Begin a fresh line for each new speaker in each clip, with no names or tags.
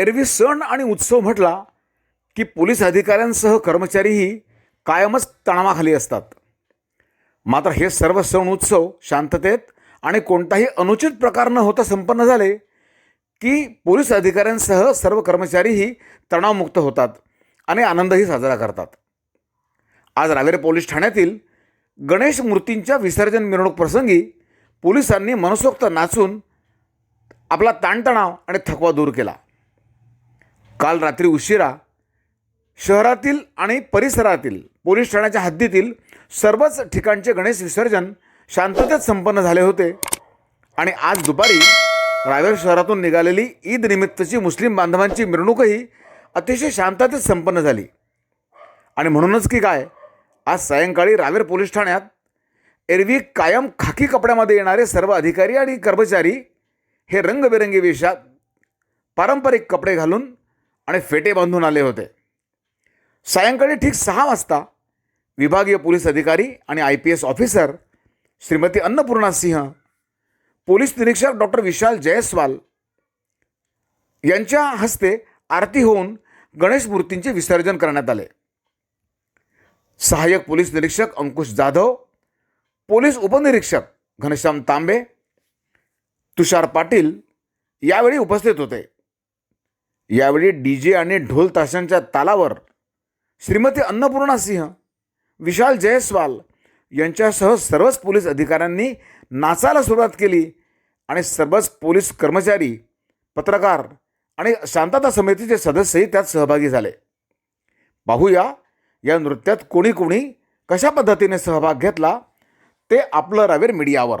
एरवी सण आणि उत्सव म्हटला की पोलीस अधिकाऱ्यांसह कर्मचारीही कायमच तणावाखाली असतात. मात्र हे सर्व सण उत्सव शांततेत आणि कोणताही अनुचित प्रकार न होता संपन्न झाले की पोलीस अधिकाऱ्यांसह सर्व कर्मचारीही तणावमुक्त होतात आणि आनंदही साजरा करतात. आज रावेर पोलीस ठाण्यातील गणेश मूर्तींच्या विसर्जन मिरवणूक प्रसंगी पोलिसांनी मनसोक्त नाचून आपला ताणतणाव आणि थकवा दूर केला. काल रात्री उशिरा शहरातील आणि परिसरातील पोलीस ठाण्याच्या हद्दीतील सर्वच ठिकाणचे गणेश विसर्जन शांततेत संपन्न झाले होते. आणि आज दुपारी रायगड शहरातून निघालेली ईद निमित्तची मुस्लिम बांधवांची मिरवणूकही अतिशय शांततेत संपन्न झाली. आणि म्हणूनच की काय आज सायंकाळी रावेर पोलीस ठाण्यात एरवी कायम खाकी कपड्यामध्ये येणारे सर्व अधिकारी आणि कर्मचारी हे रंगबेरंगी वेशात पारंपरिक कपडे घालून आणि फेटे बांधून आले होते. सायंकाळी ठीक सहा वाजता विभागीय पोलीस अधिकारी आणि I P S officer Shrimati Annapurna Singh police निरीक्षक डॉक्टर विशाल जयस्वाल यांच्या हस्ते आरती होऊन गणेश मूर्तींचे विसर्जन करण्यात आले. सहाय्यक पोलीस निरीक्षक अंकुश जाधव पोलीस उपनिरीक्षक घनश्याम तांबे तुषार पाटील यावेळी उपस्थित होते. यावेळी डी जे आणि ढोल ताशांच्या तालावर श्रीमती अन्नपूर्णा सिंह विशाल जयस्वाल यांच्यासह सर्वच पोलीस अधिकाऱ्यांनी नाचायला सुरुवात केली आणि सर्वच पोलीस कर्मचारी पत्रकार आणि शांतता समितीचे सदस्यही त्यात सहभागी झाले. पाहूया या नृत्यात कोणी कोणी कशा पद्धतीने सहभाग घेतला ते आपलं रावेर मीडियावर.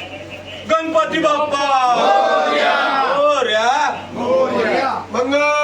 गणपती बाप्पा. मंगल